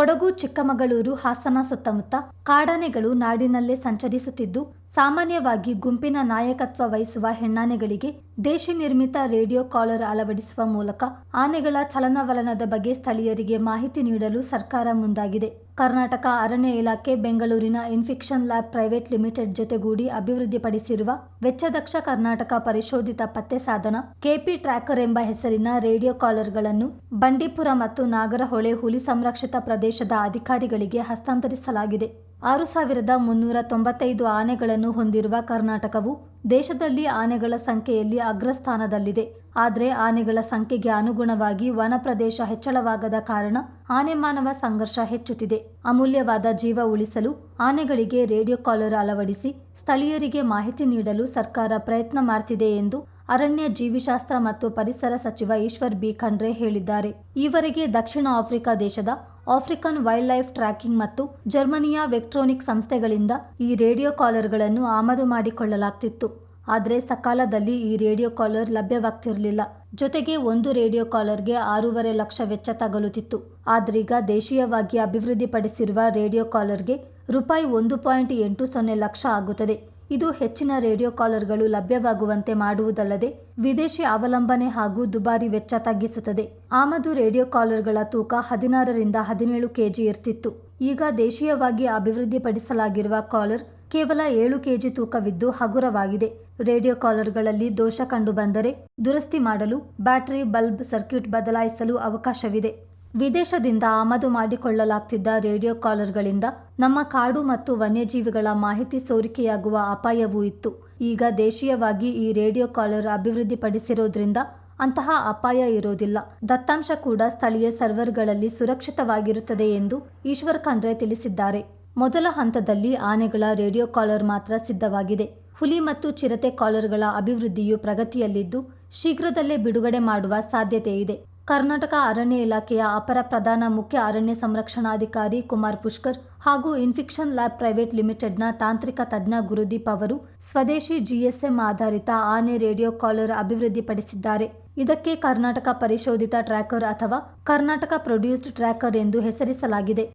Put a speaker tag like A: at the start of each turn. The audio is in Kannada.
A: ಕೊಡಗು, ಚಿಕ್ಕಮಗಳೂರು, ಹಾಸನ ಸುತ್ತಮುತ್ತ ಕಾಡಾನೆಗಳು ನಾಡಿನಲ್ಲೇ ಸಂಚರಿಸುತ್ತಿದ್ದು, ಸಾಮಾನ್ಯವಾಗಿ ಗುಂಪಿನ ನಾಯಕತ್ವ ವಹಿಸುವ ಹೆಣ್ಣಾನೆಗಳಿಗೆ ದೇಶಿ ನಿರ್ಮಿತ ರೇಡಿಯೋ ಕಾಲರ್ ಅಳವಡಿಸುವ ಮೂಲಕ ಆನೆಗಳ ಚಲನವಲನದ ಬಗ್ಗೆ ಸ್ಥಳೀಯರಿಗೆ ಮಾಹಿತಿ ನೀಡಲು ಸರ್ಕಾರ ಮುಂದಾಗಿದೆ. ಕರ್ನಾಟಕ ಅರಣ್ಯ ಇಲಾಖೆ ಬೆಂಗಳೂರಿನ ಇನ್ಫಿಕ್ಷನ್ ಲ್ಯಾಬ್ ಪ್ರೈವೇಟ್ ಲಿಮಿಟೆಡ್ ಜೊತೆಗೂಡಿ ಅಭಿವೃದ್ಧಿಪಡಿಸಿರುವ ವೆಚ್ಚದಕ್ಷ ಕರ್ನಾಟಕ ಪರಿಶೋಧಿತ ಪತ್ತೆ ಸಾಧನ ಕೆಪಿ ಟ್ರ್ಯಾಕರ್ ಎಂಬ ಹೆಸರಿನ ರೇಡಿಯೋ ಕಾಲರ್ಗಳನ್ನು ಬಂಡೀಪುರ ಮತ್ತು ನಾಗರಹೊಳೆ ಹುಲಿ ಸಂರಕ್ಷಿತ ಪ್ರದೇಶದ ಅಧಿಕಾರಿಗಳಿಗೆ ಹಸ್ತಾಂತರಿಸಲಾಗಿದೆ. ಆರು ಸಾವಿರದ ಮುನ್ನೂರ ತೊಂಬತ್ತೈದು ಆನೆಗಳನ್ನು ಹೊಂದಿರುವ ಕರ್ನಾಟಕವು ದೇಶದಲ್ಲಿ ಆನೆಗಳ ಸಂಖ್ಯೆಯಲ್ಲಿ ಅಗ್ರಸ್ಥಾನದಲ್ಲಿದೆ. ಆದರೆ ಆನೆಗಳ ಸಂಖ್ಯೆಗೆ ಅನುಗುಣವಾಗಿ ವನ ಪ್ರದೇಶ ಹೆಚ್ಚಳವಾಗದ ಕಾರಣ ಆನೆ ಮಾನವ ಸಂಘರ್ಷ ಹೆಚ್ಚುತ್ತಿದೆ. ಅಮೂಲ್ಯವಾದ ಜೀವ ಉಳಿಸಲು ಆನೆಗಳಿಗೆ ರೇಡಿಯೋ ಕಾಲರ್ ಅಳವಡಿಸಿ ಸ್ಥಳೀಯರಿಗೆ ಮಾಹಿತಿ ನೀಡಲು ಸರ್ಕಾರ ಪ್ರಯತ್ನ ಮಾಡ್ತಿದೆ ಎಂದು ಅರಣ್ಯ ಜೀವಿಶಾಸ್ತ್ರ ಮತ್ತು ಪರಿಸರ ಸಚಿವ ಈಶ್ವರ್ ಬಿ ಖಂಡ್ರೆ ಹೇಳಿದ್ದಾರೆ. ಈವರೆಗೆ ದಕ್ಷಿಣ ಆಫ್ರಿಕಾ ದೇಶದ ಆಫ್ರಿಕನ್ ವೈಲ್ಡ್ ಲೈಫ್ ಟ್ರ್ಯಾಕಿಂಗ್ ಮತ್ತು ಜರ್ಮನಿಯ ವೆಕ್ಟ್ರೋನಿಕ್ ಸಂಸ್ಥೆಗಳಿಂದ ಈ ರೇಡಿಯೋ ಕಾಲರ್ಗಳನ್ನು ಆಮದು ಮಾಡಿಕೊಳ್ಳಲಾಗ್ತಿತ್ತು. ಆದರೆ ಸಕಾಲದಲ್ಲಿ ಈ ರೇಡಿಯೋ ಕಾಲರ್ ಲಭ್ಯವಾಗ್ತಿರಲಿಲ್ಲ. ಜೊತೆಗೆ ಒಂದು ರೇಡಿಯೋ ಕಾಲರ್ಗೆ ಆರೂವರೆ ಲಕ್ಷ ವೆಚ್ಚ ತಗಲುತ್ತಿತ್ತು. ಆದ್ರೀಗ ದೇಶೀಯವಾಗಿ ಅಭಿವೃದ್ಧಿಪಡಿಸಿರುವ ರೇಡಿಯೋ ಕಾಲರ್ಗೆ ರೂಪಾಯಿ ಒಂದು ಪಾಯಿಂಟ್ ಎಂಟು ಸೊನ್ನೆ ಲಕ್ಷ ಆಗುತ್ತದೆ. ಇದು ಹೆಚ್ಚಿನ ರೇಡಿಯೋ ಕಾಲರ್ಗಳು ಲಭ್ಯವಾಗುವಂತೆ ಮಾಡುವುದಲ್ಲದೆ ವಿದೇಶಿ ಅವಲಂಬನೆ ಹಾಗೂ ದುಬಾರಿ ವೆಚ್ಚ ತಗ್ಗಿಸುತ್ತದೆ. ಆಮದು ರೇಡಿಯೋ ಕಾಲರ್ಗಳ ತೂಕ ಹದಿನಾರರಿಂದ ಹದಿನೇಳು ಕೆಜಿ ಇರ್ತಿತ್ತು. ಈಗ ದೇಶೀಯವಾಗಿ ಅಭಿವೃದ್ಧಿಪಡಿಸಲಾಗಿರುವ ಕಾಲರ್ ಕೇವಲ ಏಳು ಕೆಜಿ ತೂಕವಿದ್ದು ಹಗುರವಾಗಿದೆ. ರೇಡಿಯೋ ಕಾಲರ್ಗಳಲ್ಲಿ ದೋಷ ಕಂಡುಬಂದರೆ ದುರಸ್ತಿ ಮಾಡಲು ಬ್ಯಾಟರಿ ಬಲ್ಬ್ ಸರ್ಕ್ಯೂಟ್ ಬದಲಾಯಿಸಲು ಅವಕಾಶವಿದೆ. ವಿದೇಶದಿಂದ ಆಮದು ಮಾಡಿಕೊಳ್ಳಲಾಗ್ತಿದ್ದ ರೇಡಿಯೋ ಕಾಲರ್ಗಳಿಂದ ನಮ್ಮ ಕಾಡು ಮತ್ತು ವನ್ಯಜೀವಿಗಳ ಮಾಹಿತಿ ಸೋರಿಕೆಯಾಗುವ ಅಪಾಯವೂ ಇತ್ತು. ಈಗ ದೇಶೀಯವಾಗಿ ಈ ರೇಡಿಯೋ ಕಾಲರ್ ಅಭಿವೃದ್ಧಿಪಡಿಸಿರೋದ್ರಿಂದ ಅಂತಹ ಅಪಾಯ ಇರೋದಿಲ್ಲ. ದತ್ತಾಂಶ ಕೂಡ ಸ್ಥಳೀಯ ಸರ್ವರ್ಗಳಲ್ಲಿ ಸುರಕ್ಷಿತವಾಗಿರುತ್ತದೆ ಎಂದು ಈಶ್ವರ್ ಖಂಡ್ರೆ ತಿಳಿಸಿದ್ದಾರೆ. ಮೊದಲ ಹಂತದಲ್ಲಿ ಆನೆಗಳ ರೇಡಿಯೋ ಕಾಲರ್ ಮಾತ್ರ ಸಿದ್ಧವಾಗಿದೆ. ಹುಲಿ ಮತ್ತು ಚಿರತೆ ಕಾಲರ್ಗಳ ಅಭಿವೃದ್ಧಿಯು ಪ್ರಗತಿಯಲ್ಲಿದ್ದು ಶೀಘ್ರದಲ್ಲೇ ಬಿಡುಗಡೆ ಮಾಡುವ ಸಾಧ್ಯತೆ ಇದೆ. ಕರ್ನಾಟಕ ಅರಣ್ಯ ಇಲಾಖೆಯ ಅಪರ ಪ್ರಧಾನ ಮುಖ್ಯ ಅರಣ್ಯ ಸಂರಕ್ಷಣಾಧಿಕಾರಿ ಕುಮಾರ್ ಪುಷ್ಕರ್ ಹಾಗೂ ಇನ್ಫಿಕ್ಷನ್ ಲ್ಯಾಬ್ ಪ್ರೈವೇಟ್ ಲಿಮಿಟೆಡ್ನ ತಾಂತ್ರಿಕ ತಜ್ಞ ಗುರುದೀಪ್ ಅವರು ಸ್ವದೇಶಿ ಜಿಎಸ್ಎಂ ಆಧಾರಿತ ಆನೆ ರೇಡಿಯೋ ಕಾಲರ್ ಅಭಿವೃದ್ಧಿಪಡಿಸಿದ್ದಾರೆ. ಇದಕ್ಕೆ ಕರ್ನಾಟಕ ಪರಿಶೋಧಿತ ಟ್ರ್ಯಾಕರ್ ಅಥವಾ ಕರ್ನಾಟಕ ಪ್ರೊಡ್ಯೂಸ್ಡ್ ಟ್ರ್ಯಾಕರ್ ಎಂದು ಹೆಸರಿಸಲಾಗಿದೆ.